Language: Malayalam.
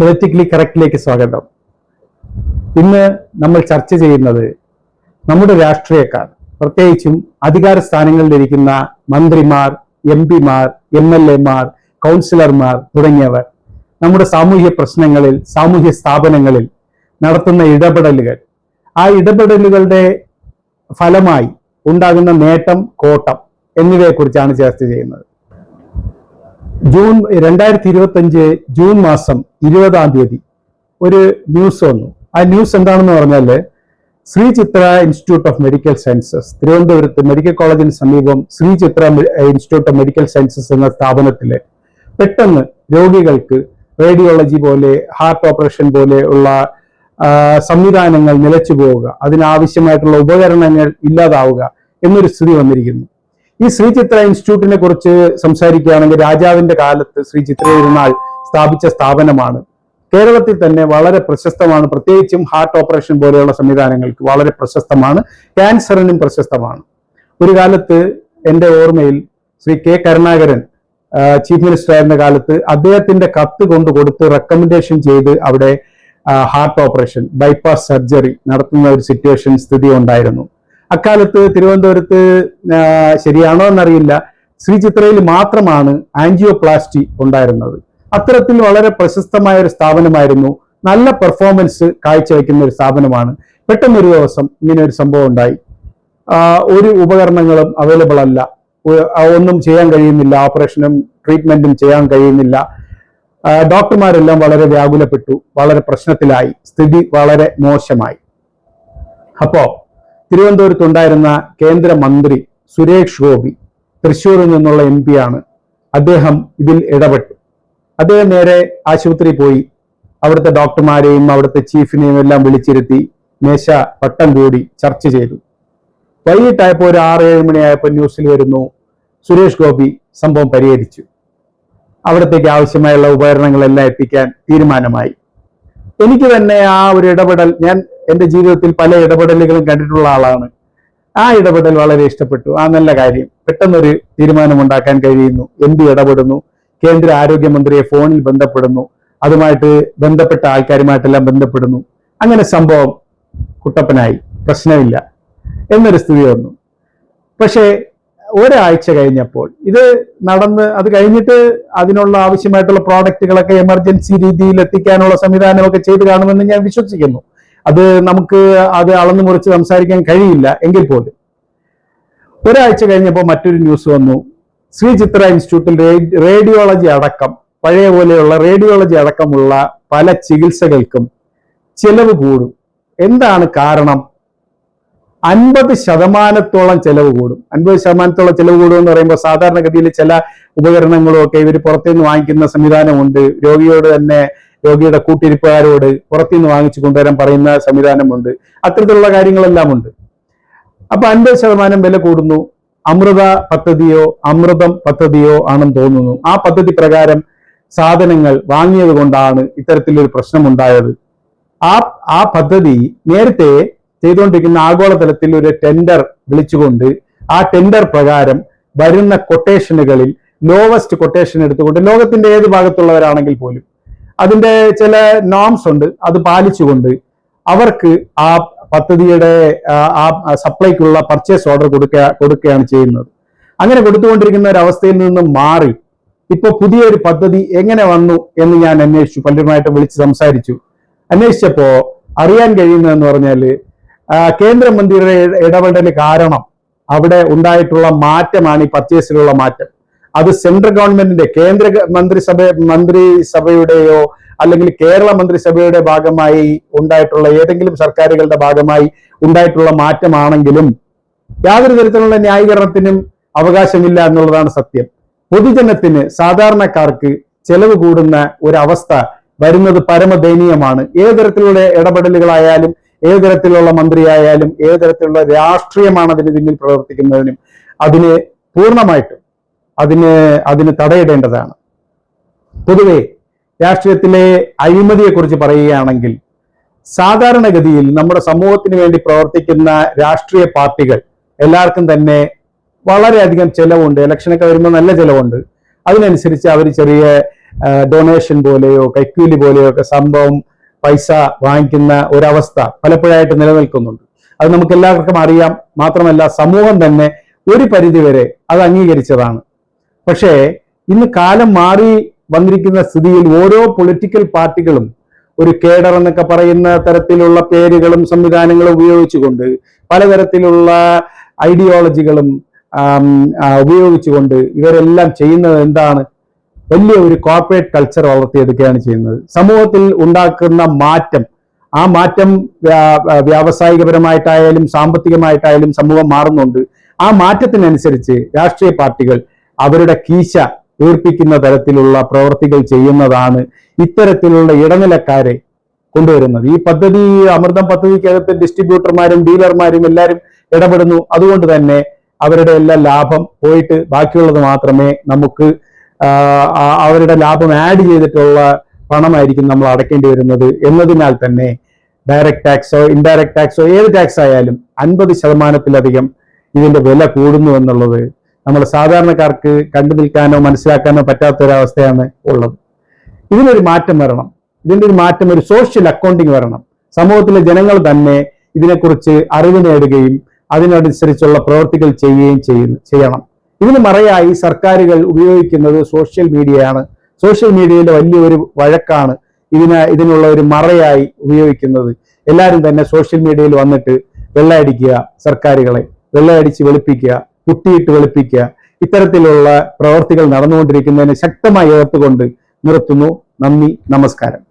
പൊളിറ്റിക്കലി കറക്റ്റിലേക്ക് സ്വാഗതം. ഇന്ന് നമ്മൾ ചർച്ച ചെയ്യുന്നത് നമ്മുടെ രാഷ്ട്രീയക്കാർ പ്രത്യേകിച്ചും അധികാര സ്ഥാനങ്ങളിലിരിക്കുന്ന മന്ത്രിമാർ എം പിമാർ എം എൽ എമാർ കൗൺസിലർമാർ തുടങ്ങിയവർ നമ്മുടെ സാമൂഹ്യ പ്രശ്നങ്ങളിൽ സാമൂഹ്യ സ്ഥാപനങ്ങളിൽ നടത്തുന്ന ഇടപെടലുകൾ. ആ ഇടപെടലുകളുടെ ഫലമായി ഉണ്ടാകുന്ന നേട്ടം കോട്ടം എന്നിവയെക്കുറിച്ചാണ് ചർച്ച ചെയ്യുന്നത്. ജൂൺ രണ്ടായിരത്തി ഇരുപത്തി അഞ്ച് ജൂൺ മാസം ഇരുപതാം തീയതി ഒരു ന്യൂസ് വന്നു. ആ ന്യൂസ് എന്താണെന്ന് പറഞ്ഞാൽ Sree Chitra institute of medical sciences തിരുവനന്തപുരത്ത് മെഡിക്കൽ കോളേജിന് സമീപം Sree Chitra institute of medical sciences എന്ന സ്ഥാപനത്തിലെ പെട്ടെന്ന് രോഗികൾക്ക് റേഡിയോളജി പോലെ ഹാർട്ട് ഓപ്പറേഷൻ പോലെ ഉള്ള സംവിധാനങ്ങൾ നിലച്ചു പോവുക. അതിനാവശ്യമായിട്ടുള്ള ഉപകരണങ്ങൾ ഇല്ലാതാവുക എന്നൊരു സ്ഥിതി വന്നിരിക്കുന്നു. ഈ ശ്രീ ചിത്ര ഇൻസ്റ്റിറ്റ്യൂട്ടിനെ കുറിച്ച് സംസാരിക്കുകയാണെങ്കിൽ രാജാവിന്റെ കാലത്ത് ശ്രീ ചിത്ര തിരുനാൾ സ്ഥാപിച്ച സ്ഥാപനമാണ്. കേരളത്തിൽ തന്നെ വളരെ പ്രശസ്തമാണ്. പ്രത്യേകിച്ചും ഹാർട്ട് ഓപ്പറേഷൻ പോലെയുള്ള സംവിധാനങ്ങൾക്ക് വളരെ പ്രശസ്തമാണ്. ക്യാൻസറിനും പ്രശസ്തമാണ്. ഒരു കാലത്ത് എന്റെ ഓർമ്മയിൽ Shri K Karunakaran chief minister ആയിരുന്ന കാലത്ത് അദ്ദേഹത്തിന്റെ കത്ത് കൊണ്ട് കൊടുത്ത് റെക്കമെൻഡേഷൻ ചെയ്ത് അവിടെ ഹാർട്ട് ഓപ്പറേഷൻ ബൈപ്പാസ് സർജറി നടത്തുന്ന ഒരു സിറ്റുവേഷൻ സ്ഥിതി ഉണ്ടായിരുന്നു. അക്കാലത്ത് തിരുവനന്തപുരത്ത് ശരിയാണോ എന്നറിയില്ല. ശ്രീ ചിത്രയിൽ മാത്രമാണ് ആൻജിയോപ്ലാസ്റ്റി ഉണ്ടായിരുന്നത്. അത്തരത്തിൽ വളരെ പ്രശസ്തമായ ഒരു സ്ഥാപനമായിരുന്നു. നല്ല പെർഫോമൻസ് കാഴ്ചവെക്കുന്ന ഒരു സ്ഥാപനമാണ്. പെട്ടെന്നൊരു ദിവസം ഇങ്ങനെ ഒരു സംഭവം ഉണ്ടായി. ഒരു ഉപകരണങ്ങളും അവൈലബിൾ അല്ല. ഒന്നും ചെയ്യാൻ കഴിയുന്നില്ല. ഓപ്പറേഷനും ട്രീറ്റ്മെന്റും ചെയ്യാൻ കഴിയുന്നില്ല. ഡോക്ടർമാരെല്ലാം വളരെ വ്യാകുലപ്പെട്ടു. വളരെ പ്രശ്നത്തിലായി. സ്ഥിതി വളരെ മോശമായി. അപ്പോ തിരുവനന്തപുരത്തുണ്ടായിരുന്ന കേന്ദ്രമന്ത്രി സുരേഷ് ഗോപി തൃശ്ശൂരിൽ നിന്നുള്ള എം ആണ്. അദ്ദേഹം ഇതിൽ ഇടപെട്ടു. അദ്ദേഹം നേരെ ആശുപത്രി പോയി. അവിടുത്തെ ഡോക്ടർമാരെയും അവിടുത്തെ ചീഫിനെയും എല്ലാം വിളിച്ചിരുത്തി മേശ വട്ടം കൂടി ചർച്ച ചെയ്തു. വൈകിട്ടായപ്പോൾ ഒരു ആറ് ഏഴ് മണിയായപ്പോൾ ന്യൂസിൽ വരുന്നു സുരേഷ് ഗോപി സംഭവം പരിഹരിച്ചു. അവിടത്തേക്ക് ആവശ്യമായുള്ള ഉപകരണങ്ങളെല്ലാം എത്തിക്കാൻ തീരുമാനമായി. എനിക്ക് തന്നെ ആ ഒരു ഇടപെടൽ ഞാൻ എന്റെ ജീവിതത്തിൽ പല ഇടപെടലുകളും കണ്ടിട്ടുള്ള ആളാണ്. ആ ഇടപെടൽ വളരെ ഇഷ്ടപ്പെട്ടു. ആ നല്ല കാര്യം. പെട്ടെന്നൊരു തീരുമാനമുണ്ടാക്കാൻ കഴിയുന്നു. എം പി ഇടപെടുന്നു? കേന്ദ്ര ആരോഗ്യമന്ത്രിയെ ഫോണിൽ ബന്ധപ്പെടുന്നു. അതുമായിട്ട് ബന്ധപ്പെട്ട ആൾക്കാരുമായിട്ടെല്ലാം ബന്ധപ്പെടുന്നു. അങ്ങനെ സംഭവം കുട്ടപ്പനായി. പ്രശ്നമില്ല. എന്നൊരു സ്ഥിതി വന്നു. പക്ഷേ ഒരാഴ്ച കഴിഞ്ഞപ്പോൾ ഇത് നടന്ന് അത് കഴിഞ്ഞിട്ട് അതിനുള്ള ആവശ്യമായിട്ടുള്ള പ്രോഡക്റ്റുകളൊക്കെ എമർജൻസി രീതിയിൽ എത്തിക്കാനുള്ള സംവിധാനമൊക്കെ ചെയ്തു കാണുമെന്ന് ഞാൻ വിശ്വസിക്കുന്നു. അത് നമുക്ക് അത് അളന്നു മുറിച്ച് സംസാരിക്കാൻ കഴിയില്ല എങ്കിൽ പോലും. ഒരാഴ്ച കഴിഞ്ഞപ്പോൾ മറ്റൊരു ന്യൂസ് വന്നു. ശ്രീ ചിത്ര ഇൻസ്റ്റിറ്റ്യൂട്ടിൽ റേഡിയോളജി അടക്കം പഴയ പോലെയുള്ള റേഡിയോളജി അടക്കമുള്ള പല ചികിത്സകൾക്കും ചെലവ് കൂടും. എന്താണ് കാരണം? അൻപത് ശതമാനത്തോളം ചെലവ് കൂടും. അൻപത് ശതമാനത്തോളം ചെലവ് കൂടും എന്ന് പറയുമ്പോൾ സാധാരണഗതിയിൽ ചില ഉപകരണങ്ങളും ഒക്കെ ഇവർ പുറത്തുനിന്ന് വാങ്ങിക്കുന്ന സംവിധാനമുണ്ട്. രോഗിയോട് തന്നെ രോഗിയുടെ കൂട്ടിരിപ്പുകാരോട് പുറത്തുനിന്ന് വാങ്ങിച്ചു കൊണ്ടുവരാൻ പറയുന്ന സംവിധാനമുണ്ട്. അത്തരത്തിലുള്ള കാര്യങ്ങളെല്ലാം ഉണ്ട് അപ്പൊ അൻപത് ശതമാനം വില കൂടുന്നു. അമൃത പദ്ധതിയോ അമൃതം പദ്ധതിയോ ആണെന്ന് തോന്നുന്നു. ആ പദ്ധതി പ്രകാരം സാധനങ്ങൾ വാങ്ങിയത് കൊണ്ടാണ് ഇത്തരത്തിലൊരു പ്രശ്നമുണ്ടായത്. ആ ആ പദ്ധതി നേരത്തെ ചെയ്തുകൊണ്ടിരിക്കുന്ന ആഗോളതലത്തിൽ ഒരു ടെൻഡർ വിളിച്ചുകൊണ്ട് ആ ടെൻഡർ പ്രകാരം വരുന്ന കൊട്ടേഷനുകളിൽ ലോവസ്റ്റ് കൊട്ടേഷൻ എടുത്തുകൊണ്ട് ലോകത്തിന്റെ ഏത് ഭാഗത്തുള്ളവരാണെങ്കിൽ പോലും അതിന്റെ ചില നോംസ് ഉണ്ട്. അത് പാലിച്ചുകൊണ്ട് അവർക്ക് ആ പദ്ധതിയുടെ ആ, സപ്ലൈക്കുള്ള പർച്ചേസ് ഓർഡർ കൊടുക്കുക കൊടുക്കുകയാണ് ചെയ്യുന്നത്. അങ്ങനെ കൊടുത്തുകൊണ്ടിരിക്കുന്ന ഒരു അവസ്ഥയിൽ നിന്നും മാറി ഇപ്പൊ പുതിയൊരു പദ്ധതി എങ്ങനെ വന്നു എന്ന് ഞാൻ അന്വേഷിച്ചു പലരുമായിട്ട് വിളിച്ച് സംസാരിച്ചു. അന്വേഷിച്ചപ്പോ അറിയാൻ കഴിയുന്നതെന്ന് പറഞ്ഞാൽ കേന്ദ്രമന്ത്രിയുടെ ഇട- ഇടപെടൽ കാരണം അവിടെ ഉണ്ടായിട്ടുള്ള മാറ്റമാണ് ഈ പർച്ചേസിലുള്ള മാറ്റം. അത് സെൻട്രൽ ഗവൺമെന്റിന്റെ കേന്ദ്ര മന്ത്രിസഭ മന്ത്രിസഭയുടെയോ അല്ലെങ്കിൽ കേരള മന്ത്രിസഭയുടെ ഭാഗമായി ഉണ്ടായിട്ടുള്ള ഏതെങ്കിലും സർക്കാരുകളുടെ ഭാഗമായി ഉണ്ടായിട്ടുള്ള മാറ്റമാണെങ്കിലും യാതൊരു തരത്തിലുള്ള ന്യായീകരണത്തിനും അവകാശമില്ല എന്നുള്ളതാണ് സത്യം. പൊതുജനത്തിന് സാധാരണക്കാർക്ക് ചെലവ് കൂടുന്ന ഒരവസ്ഥ വരുന്നത് പരമദയനീയമാണ്. ഏത് തരത്തിലുള്ള ഇടപെടലുകളായാലും ഏത് തരത്തിലുള്ള മന്ത്രിയായാലും ഏത് തരത്തിലുള്ള രാഷ്ട്രീയമാണ് അതിന് പിന്നിൽ പ്രവർത്തിക്കുന്നതിനും അതിന് പൂർണമായിട്ടും അതിന് അതിന് തടയിടേണ്ടതാണ്. പൊതുവെ രാഷ്ട്രീയത്തിലെ അഴിമതിയെക്കുറിച്ച് പറയുകയാണെങ്കിൽ സാധാരണഗതിയിൽ നമ്മുടെ സമൂഹത്തിന് വേണ്ടി പ്രവർത്തിക്കുന്ന രാഷ്ട്രീയ പാർട്ടികൾ എല്ലാവർക്കും തന്നെ വളരെയധികം ചെലവുണ്ട്. ഇലക്ഷനൊക്കെ വരുമ്പോൾ നല്ല ചെലവുണ്ട്. അതിനനുസരിച്ച് അവർ ചെറിയ ഡൊണേഷൻ പോലെയോ കൈക്കൂലി പോലെയോ ഒക്കെ സംഭവം പൈസ വാങ്ങിക്കുന്ന ഒരവസ്ഥ പലപ്പോഴായിട്ട് നിലനിൽക്കുന്നുണ്ട്. അത് നമുക്ക് എല്ലാവർക്കും അറിയാം. മാത്രമല്ല സമൂഹം തന്നെ ഒരു പരിധിവരെ അത് അംഗീകരിച്ചതാണ്. പക്ഷേ ഇന്ന് കാലം മാറി വന്നിരിക്കുന്ന സ്ഥിതിയിൽ ഓരോ പൊളിറ്റിക്കൽ പാർട്ടികളും ഒരു കേഡർ എന്നൊക്കെ പറയുന്ന തരത്തിലുള്ള പേരുകളും സംവിധാനങ്ങളും ഉപയോഗിച്ചുകൊണ്ട് പലതരത്തിലുള്ള ഐഡിയോളജികളും ഉപയോഗിച്ചുകൊണ്ട് ഇവരെല്ലാം ചെയ്യുന്നത് എന്താണ്? വലിയ ഒരു കോർപ്പറേറ്റ് കൾച്ചർ വളർത്തിയെടുക്കുകയാണ് ചെയ്യുന്നത്. സമൂഹത്തിൽ ഉണ്ടാക്കുന്ന മാറ്റം ആ മാറ്റം വ്യാവസായികപരമായിട്ടായാലും സാമ്പത്തികമായിട്ടായാലും സമൂഹം മാറുന്നുണ്ട്. ആ മാറ്റത്തിനനുസരിച്ച് രാഷ്ട്രീയ പാർട്ടികൾ അവരുടെ കീശ വീർപ്പിക്കുന്ന തരത്തിലുള്ള പ്രവർത്തികൾ ചെയ്യുന്നതാണ് ഇത്തരത്തിലുള്ള ഇടനിലക്കാരെ കൊണ്ടുവരുന്നത്. ഈ പദ്ധതി അമൃതം പദ്ധതിക്കകത്ത് ഡിസ്ട്രിബ്യൂട്ടർമാരും ഡീലർമാരും എല്ലാവരും ഇടപെടുന്നു. അതുകൊണ്ട് തന്നെ അവരുടെ എല്ലാ ലാഭം പോയിട്ട് ബാക്കിയുള്ളത് മാത്രമേ നമുക്ക് അവരുടെ ലാഭം ആഡ് ചെയ്തിട്ടുള്ള പണമായിരിക്കും നമ്മൾ അടയ്ക്കേണ്ടി വരുന്നത് എന്നതിനാൽ തന്നെ ഡയറക്റ്റ് ടാക്സോ ഇൻഡയറക്റ്റ് ടാക്സോ ഏത് ടാക്സ് ആയാലും അൻപത് ശതമാനത്തിലധികം ഇതിന്റെ വില കൂടുന്നു എന്നുള്ളത് നമ്മൾ സാധാരണക്കാർക്ക് കണ്ടു നിൽക്കാനോ മനസ്സിലാക്കാനോ പറ്റാത്ത ഒരവസ്ഥയാണ് ഉള്ളത്. ഇതിനൊരു മാറ്റം വരണം. ഇതിന്റെ ഒരു മാറ്റം ഒരു സോഷ്യൽ അക്കൗണ്ടിങ് വരണം. സമൂഹത്തിലെ ജനങ്ങൾ തന്നെ ഇതിനെക്കുറിച്ച് അറിവ് നേടുകയും അതിനനുസരിച്ചുള്ള പ്രവൃത്തികൾ ചെയ്യുകയും ചെയ്യുന്നു ചെയ്യണം. ഇതിന് മറയായി സർക്കാരുകൾ ഉപയോഗിക്കുന്നത് സോഷ്യൽ മീഡിയയാണ് സോഷ്യൽ മീഡിയയിലെ വലിയൊരു വഴക്കാണ് ഇതിന് ഇതിനുള്ള ഒരു മറയായി ഉപയോഗിക്കുന്നത്. എല്ലാവരും തന്നെ സോഷ്യൽ മീഡിയയിൽ വന്നിട്ട് വെള്ളയടിക്കുക സർക്കാരുകളെ വെള്ളയടിച്ച് വെളുപ്പിക്കുക കുട്ടിയിട്ട് വെളുപ്പിക്കുക. ഇത്തരത്തിലുള്ള പ്രവർത്തികൾ നടന്നുകൊണ്ടിരിക്കുന്നതിന് ശക്തമായി എതിർത്തുകൊണ്ട് നിർത്തുന്നു. നന്ദി നമസ്കാരം.